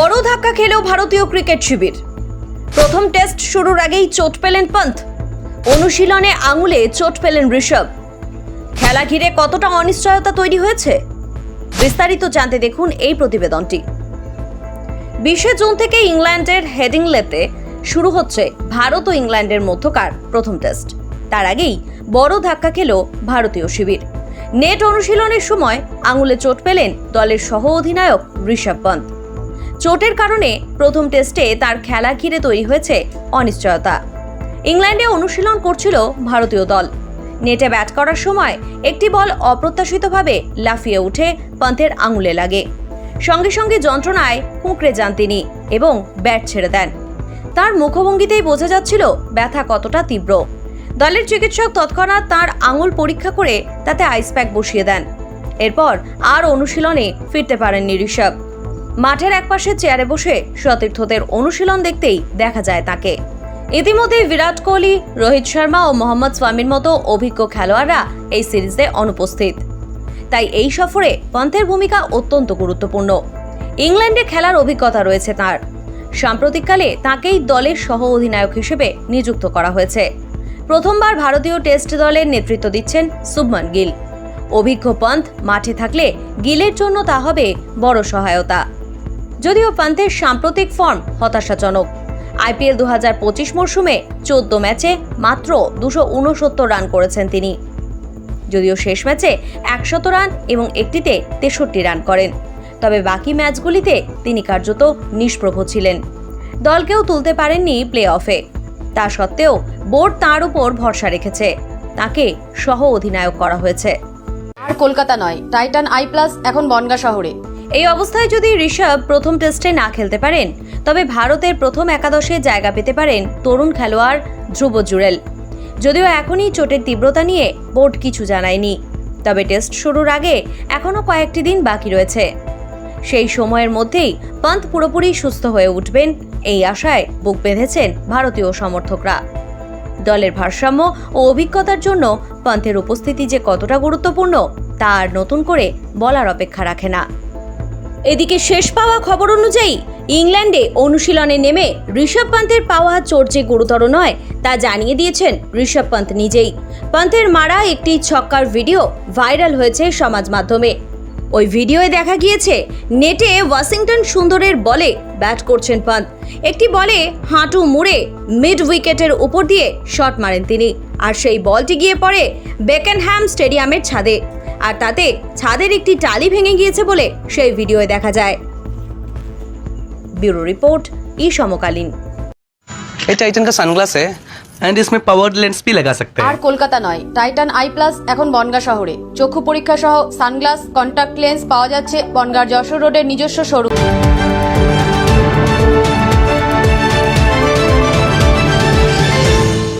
বড় ধাক্কা খেল ভারতীয় ক্রিকেট শিবির। প্রথম টেস্ট শুরুর আগেই চোট পেলেন পন্থ। অনুশীলনে আঙুলে চোট পেলেন ঋষভ। খেলা ঘিরে কতটা অনিশ্চয়তা তৈরি হয়েছে? বিস্তারিত জানতে দেখুন এই প্রতিবেদনটি। বিশে জুন থেকে ইংল্যান্ডের হেডিংলেতে শুরু হচ্ছে ভারত ও ইংল্যান্ডের মধ্যকার প্রথম টেস্ট। তার আগেই বড় ধাক্কা খেল ভারতীয় শিবির। নেট অনুশীলনের সময় আঙুলে চোট পেলেন দলের সহ অধিনায়ক ঋষভ পন্থ। চোটের কারণে প্রথম টেস্টে তার খেলা ঘিরে তৈরি হয়েছে অনিশ্চয়তা। ইংল্যান্ডে অনুশীলন করছিল ভারতীয় দল। নেটে ব্যাট করার সময় একটি বল অপ্রত্যাশিতভাবে লাফিয়ে উঠে পন্থের আঙুলে লাগে। সঙ্গে সঙ্গে যন্ত্রণায় হুঁকড়ে যান তিনি এবং ব্যাট ছেড়ে দেন। তার মুখভঙ্গিতেই বোঝা যাচ্ছিল ব্যথা কতটা তীব্র। দলের চিকিৎসক তৎক্ষণাৎ তার আঙুল পরীক্ষা করে তাতে আইস প্যাক বসিয়ে দেন। এরপর আর অনুশীলনে ফিরতে পারেননি ঋষভ। মাঠের একপাশে চেয়ারে বসে সতীর্থদের অনুশীলন দেখতেই দেখা যায় তাকে। ইতিমধ্যে বিরাট কোহলি, রোহিত শর্মা ও মোহাম্মদ স্বামীর মতো অভিজ্ঞ খেলোয়াড়রা এই সিরিজে অনুপস্থিত। তাই এই সফরে পন্থের ভূমিকা অত্যন্ত গুরুত্বপূর্ণ। ইংল্যান্ডে খেলার অভিজ্ঞতা রয়েছে তার। সাম্প্রতিককালে তাকেই দলের সহ অধিনায়ক হিসেবে নিযুক্ত করা হয়েছে। প্রথমবার ভারতীয় টেস্ট দলের নেতৃত্ব দিচ্ছেন শুভমান গিল। অভিজ্ঞ পন্থ মাঠে থাকলে গিলের জন্য তা হবে বড় সহায়তা। যদিও পান্থের সাম্প্রতিক ফর্ম হতাশাজনক। আইপিএল দু হাজার পঁচিশ মরশুমে চোদ্দ ম্যাচে মাত্র দুশো উনসত্তর রান করেছেন তিনি। যদিও শেষ ম্যাচে একশত রান এবং একটিতে তেষট্টি রান করেন। তবে বাকি ম্যাচগুলিতে তিনি কার্যত নিষ্প্রভ ছিলেন। দলকেও তুলতে পারেননি প্লে অফে তা সত্ত্বেও বোর্ড তার উপর ভরসা রেখেছে। তাকে সহ অধিনায়ক করা হয়েছে। আর কলকাতা নয়, টাইটান আই প্লাস এখন বনগা শহরে। এই অবস্থায় যদি ঋষভ প্রথম টেস্টে না খেলতে পারেন, তবে ভারতের প্রথম একাদশে জায়গা পেতে পারেন তরুণ খেলোয়াড় ধ্রুব জুরেল। যদিও এখনই চোটের তীব্রতা নিয়ে বোর্ড কিছু জানায়নি, তবে টেস্ট শুরুর আগে এখনও কয়েকটি দিন বাকি রয়েছে। সেই সময়ের মধ্যেই পন্থ পুরোপুরি সুস্থ হয়ে উঠবেন এই আশায় বুক বেঁধেছেন ভারতীয় সমর্থকরা। দলের ভারসাম্য ও অভিজ্ঞতার জন্য পন্থের উপস্থিতি যে কতটা গুরুত্বপূর্ণ, তা আর নতুন করে বলার অপেক্ষা রাখে না। এদিকে শেষ পাওয়া খবর অনুযায়ী, ইংল্যান্ডে অনুশীলনে নেমে ঋষভ পন্থের পাওয়া চোট যে গুরুতর নয়, তা জানিয়ে দিয়েছেন ঋষভ পন্থ নিজেই। পন্থের মারা একটি ছক্কার ভিডিও ভাইরাল হয়েছে সমাজ মাধ্যমে। ওই ভিডিওয়ে দেখা গিয়েছে, নেটে ওয়াশিংটন সুন্দরের বলে ব্যাট করছেন পন্থ। একটি বলে হাঁটু মুড়ে মিড উইকেটের উপর দিয়ে শট মারেন তিনি। আর সেই বলটি গিয়ে পড়ে বেকেনহ্যাম স্টেডিয়ামের ছাদে। আর তাতে ছাদের একটি টালি ভেঙে গিয়েছে বলে সেই ভিডিওয়ে দেখা যায় ব্যুরো রিপোর্ট ই সমকালীন ये टाइटन का सनग्लास है एंड इसमें पावर्ड लेंस भी लगा सकते আর हैं কলকাতা নয় টাইটান আই প্লাস এখন বনগা শহরে চক্ষু পরীক্ষা সহ সানগ্লাস কন্টাক্ট লেন্স পাওয়া যাচ্ছে বনগার যশোর রোডের নিজস্ব শোরুম